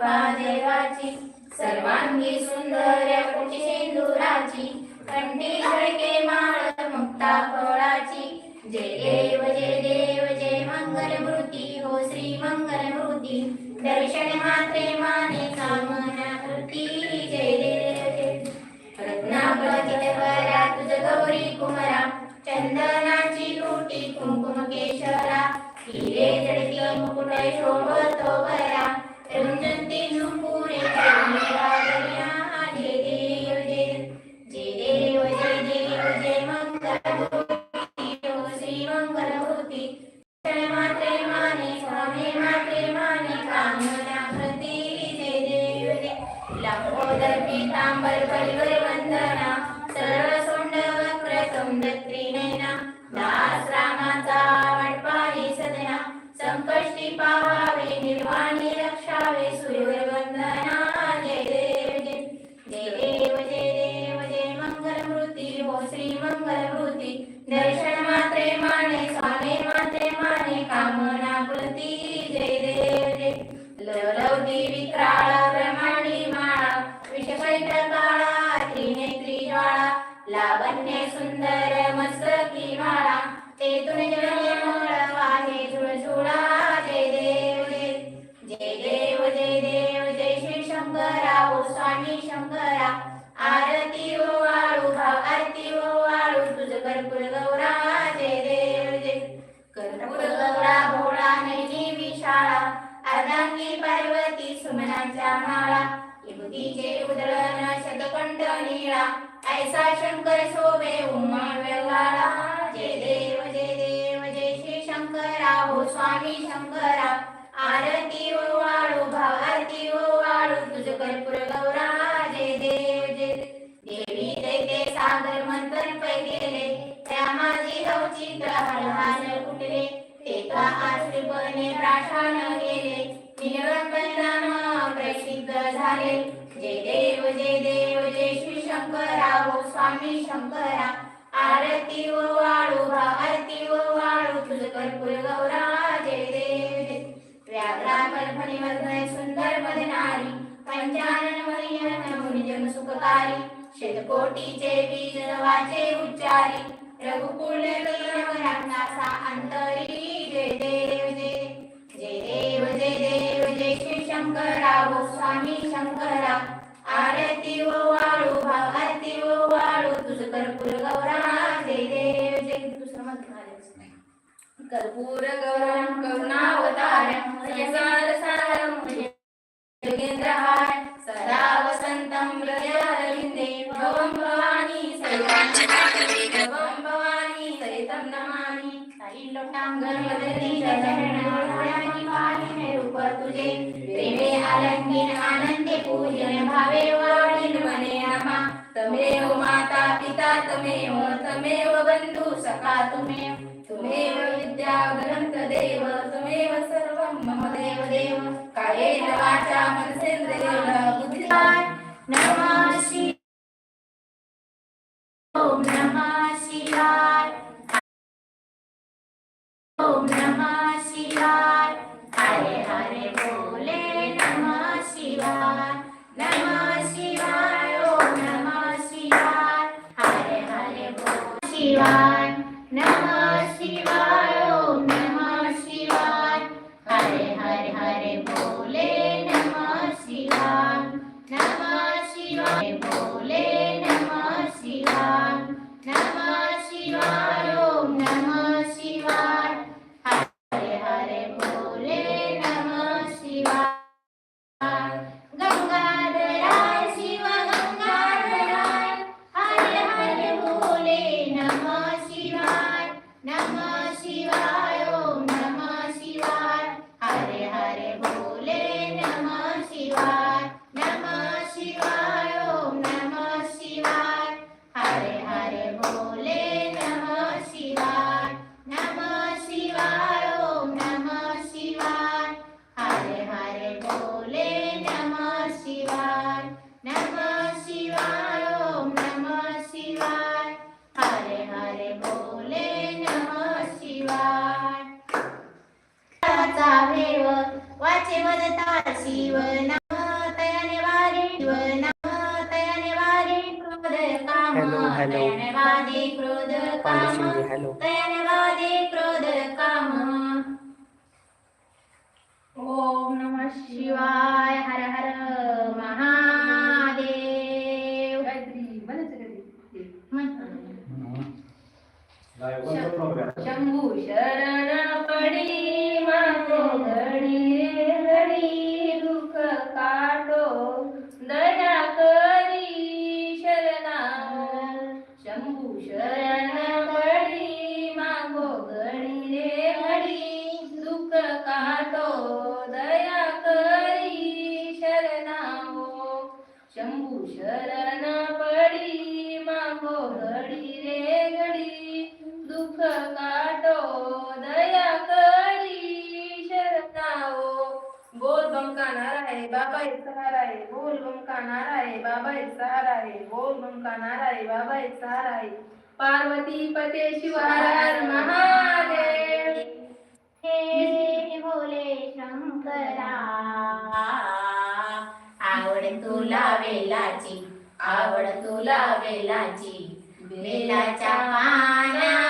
कृपा देवाची. सर्वांगी सुंदर कुटी सिंदुराची. कंठी झळके माळ मुक्ता फळाची. जय देव जय देव जय मंगल मूर्ती. हो श्री मंगल मूर्ती. दर्शन मात्रे माने कामना कृती. जय देव जय रत्नापतित वरा तुझ गौरी कुमरा. चंदनाची लुटी कुंकुम केशरा. हिरे जडती मुकुट शोभतो वरा. मंगलमूर्ती दर्शन मात्रे माने स्वामी मात्रे माने कामना प्रती कंठ शतकंठ निळा ऐसा शंकर शोभे उमा वेगाळा जय देव जय देव जय श्री शंकरा. हो स्वामी शंकरा. आरती ओ वाळू भाव आरती ओ हो वाळू. तुझ कर्पूर गौरा. जय देव जय देवी दैते सागर मंथन पै गेले त्या माझी लवचित हलहाल स्वामी शंकरा. आरती व वाळू भा व वाळू तुझ कर्पूर गौरा जय देव. व्याघ्रा कल्पनी वर्धय सुंदर बदनारी पंचानन मरियन मुनिजन सुखकारी शतकोटीचे बीज नवाचे उच्चारी रघुकुल नासा अंतरी जय देव जय. जय देव जय देव जय श्री शंकरा हो स्वामी शंकरा. आरती ओ वाळू भाव आरती वाळू तुझ कर्पूर गौरा देव जे दुसरं मत कर्पूर गौरम करुणावतारम म्हणजे संसार सारम म्हणजे योगेंद्रहार सदा वसंतम हृदयारविंदे भवं भवानी सहितं भवानी सहितं नमामि. साई लोटांगण वदनी चरणाची पाणी मे रूप तुझे प्रेमे आलंकीन आनंद पूजन भावे वाढीन मने नमा। तमेव माता पिता तमेव तमेव बंधु सखा तुमेव तुमेव विद्या ग्रंथ देव तुमेव सर्वं मम देव देव कायेन वाचा मनसेंद्रियेण बुद्धिमान। नमः। नमः शिवाय नमः क्रोध काम। हॅलो तयनवादी क्रोध काम। ओम नमः शिवाय हर हर महादेव। शंभू शरण पडी। शरण पडी मागो घडी रे घडी दुःख काटो दया करी शरणाओ. बोल बम आहे बाबा एक सहारा आहे. बोल बम आहे बाबा एक सहारा आहे. बोल बम आहे बाबा एक सहारा आहे. पार्वती पते शिवार महादेव. तुला वेलाची आवड तुला वेलाची. वेलाच्या पानाची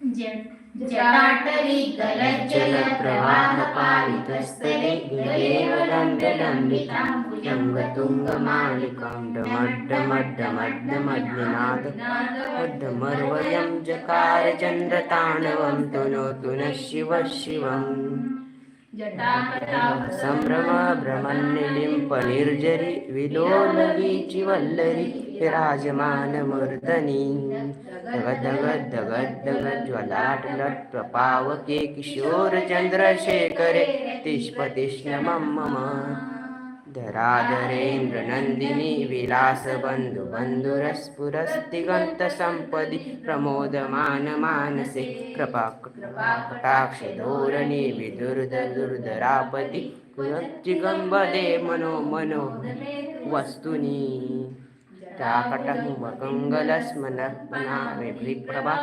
जलप्रवाहपालितस्तङ्गतुङ्गमालिकं डमड्डमड्डमड्डमड्डनादमर्वयं जकारचन्द्रताण्डवं तु नो तु न शिव शिवम् संभ्रम भ्रमन्निलिम्पनिर्जरि विलोलवीचिवल्लरि विराजमानमूर्धनि दगदगद्दगद्दगज्ज्वलाटलट् प्रपावके किशोरचन्द्रशेखरे तिष्पतिष्णमं मम। धराधरेन्द्रनन्दिनी विलासबन्धु बन्धुरस्फुरस्तिगन्तसम्पदि प्रमोदमानमानसे कृपा विदुर्द दुर्धरापति कुलच्चिगम्बदे मनो मनो वस्तुनि टाकटं विभ्रिप्रभा प्रभा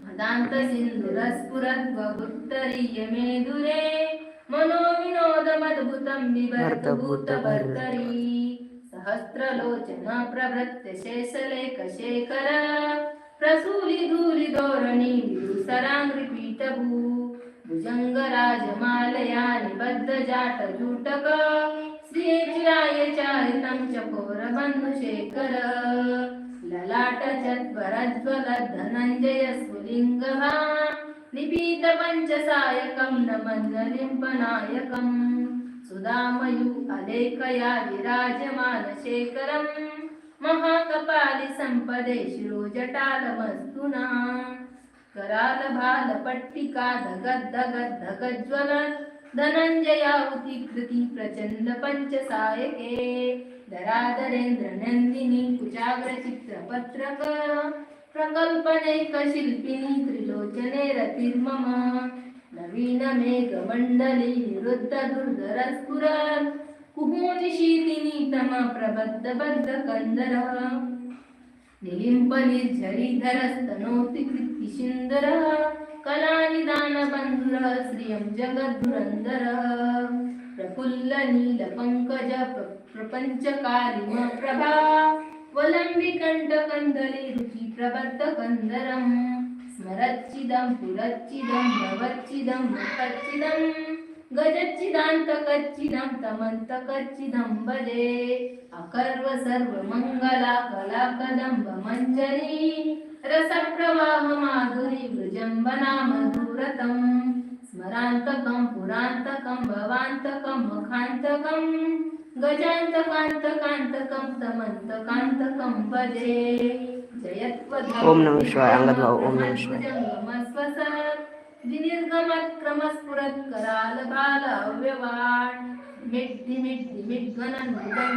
कर्मकुङ्कुमे दान्त सिन्धुरस्फुरद्वगुत्तरीय मेदुरे मनोविनोदमद्भुतं बिभर्तभूतभर्तरी सहस्रलोचन प्रभृत्य शेषलेखशेखर प्रसूली धूलि धोरणी विदुसराङ्घ्रिपीठभू भुजङ्गराजमालया निबद्धजाटजूटक श्रीचिराय चारितं च चकोरबन्धुशेखर ललाट धनञ्जय स्फुलिङ्गभान् निपीत पञ्चसायकं नमन्नलिम्पनायकम् सुदामयू अलेकया विराजमानशेखरम् महाकपालि सम्पदे शिरोजटालमस्तुना। करालभालपट्टिका धगद्धगद्धगज्वल धनञ्जयाहुति कृति प्रचण्ड पञ्चसायके। धराधरेन्द्रनन्दिनी कुचाग्रचित्रपत्रक प्रकल्पनैकशिल्पिनी त्रिलोचने रतिर्मम धरानी कुचाग्रचित्रपत्रिलोचने रतिर्मीम्परिधरस्तनोति कृति सुन्दरः कलानिदानबन्धुरः श्रियं जन्धरः प्रफुल्लनीलपङ्कज नीलपङ्कज प्र- प्रपञ्चकालिम प्रभा वलम्बिकण्ठकन्दली रुचि प्रबद्धकन्दरम् स्मरच्चिदं पुरच्चिदं भवच्चिदं मुखच्चिदं गजच्चिदान्तकच्चिदं तमन्तकच्चिदं भजे अकर्व सर्वमङ्गला कला कदम्ब मञ्जरी रसप्रवाह माधुरी मधुरतम् स्मरान्तकं पुरान्तकं भवान्तकं मखान्तकं गजान्तकान्तकान्तकं तमन्तकान्तकं भजे जयत्वधं ओम नमः शिवाय. अंगद भाऊ, ओम नमः शिवाय. विनिर्गमक्रमस्फुरत्कराल बाल अव्यवाट मिड्ढि मिड्ढि मिड्वनन् मंगल